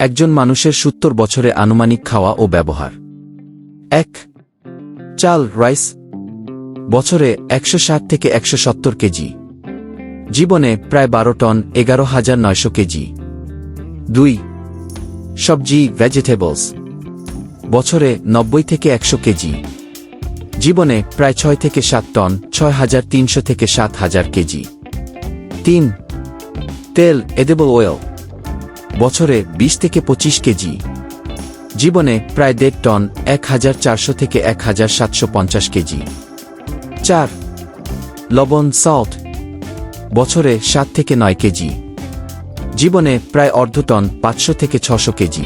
একজন মানুষের সত্তর বছরে আনুমানিক খাওয়া ও ব্যবহার। এক, চাল, রাইস, বছরে একশো ষাট থেকে একশো সত্তর কেজি। জীবনে প্রায় বারো টন, এগারো হাজার নয়শো কেজি। দুই, সবজি ভেজিটেবলস বছরে নব্বই থেকে একশো কেজি। জীবনে প্রায় ছয় থেকে সাত টন, ছয় হাজার তিনশো থেকে সাত হাজার কেজি। তিন, তেল এডেবল অয়েল বছরে বিশ থেকে পঁচিশ কেজি। জীবনে প্রায় দেড় টন, এক হাজার চারশো থেকে এক হাজার সাতশো পঞ্চাশ কেজি। চার, লবণ সল্ট বছরে সাত থেকে নয় কেজি। জীবনে প্রায় অর্ধ টন, পাঁচশো থেকে ছশো কেজি।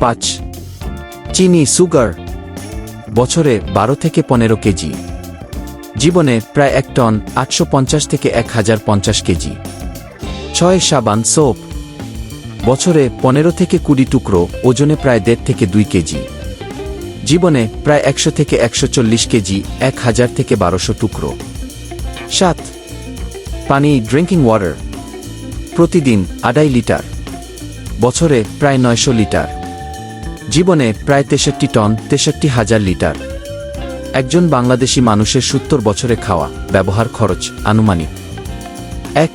পাঁচ, চিনি সুগার বছরে বারো থেকে পনেরো কেজি। জীবনে প্রায় এক টন, আটশো পঞ্চাশ থেকে এক হাজার পঞ্চাশ কেজি। ছয়, সাবান সোপ বছরে পনেরো থেকে কুড়ি টুকরো, ওজনে প্রায় দেড় থেকে দুই কেজি। জীবনে প্রায় একশো থেকে একশো চল্লিশ কেজি, এক হাজার থেকে বারোশো টুকরো। সাত, পানি ড্রিঙ্কিং ওয়াটার। প্রতিদিন আড়াই লিটার। বছরে প্রায় নয়শো লিটার। জীবনে প্রায় তেষট্টি টন, তেষট্টি হাজার লিটার। একজন বাংলাদেশি মানুষের সত্তর বছরে খাওয়া, ব্যবহার খরচ, আনুমানিক। এক,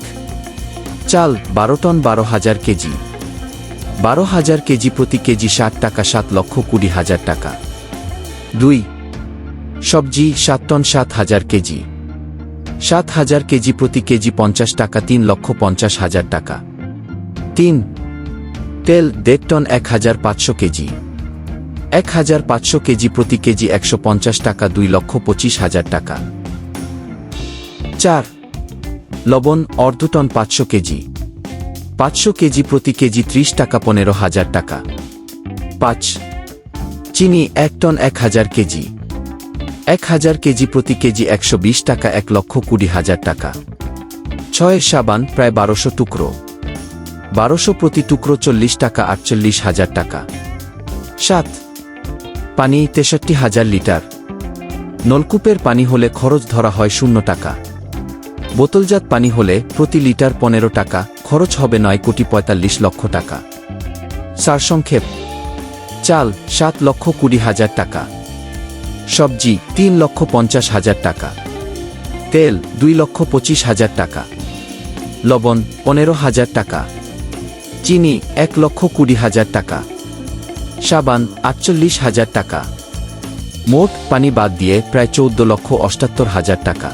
চাল বারো টন বারো হাজার কেজি। বারো হাজার কেজি প্রতি কেজি ষাট টাকা, সাত লক্ষ কুড়ি হাজার টাকা। দুই, সবজি সাত টন সাত হাজার কেজি। সাত হাজার কেজি প্রতি কেজি পঞ্চাশ টাকা, তিন লক্ষ পঞ্চাশ হাজার টাকা। তিন, তেল দেড় টন এক হাজার পাঁচশো কেজি। এক হাজার পাঁচশো কেজি প্রতি কেজি একশো পঞ্চাশ টাকা, দুই লক্ষ পঁচিশ হাজার টাকা। চার, লবণ অর্ধ টন পাঁচশো কেজি। পাঁচশো কেজি প্রতি কেজি ত্রিশ টাকা, পনেরো হাজার টাকা। পাঁচ, চিনি এক টন এক হাজার কেজি। এক হাজার কেজি প্রতি কেজি একশো বিশ টাকা, এক লক্ষ কুড়ি হাজার টাকা। ছয়, সাবান প্রায় বারোশো টুকরো। বারোশো প্রতি টুকরো চল্লিশ টাকা, আটচল্লিশ হাজার টাকা। সাত, পানি তেষট্টি হাজার লিটার। নলকূপের পানি হলে খরচ ধরা হয় শূন্য টাকা। বোতলজাত পানি হলে প্রতি লিটার পনেরো টাকা খরচ হবে নয় কোটি পঁয়তাল্লিশ লক্ষ টাকা। সারসংক্ষেপ চাল, সাত লক্ষ কুড়ি হাজার টাকা। সবজি, তিন লক্ষ পঞ্চাশ হাজার টাকা। তেল, দুই লক্ষ পঁচিশ হাজার টাকা। লবণ, পনেরো হাজার টাকা। চিনি, এক লক্ষ কুড়ি হাজার টাকা। সাবান, আটচল্লিশ হাজার টাকা। মোট পানি বাদ দিয়ে প্রায় চৌদ্দ লক্ষ অষ্টাত্তর হাজার টাকা।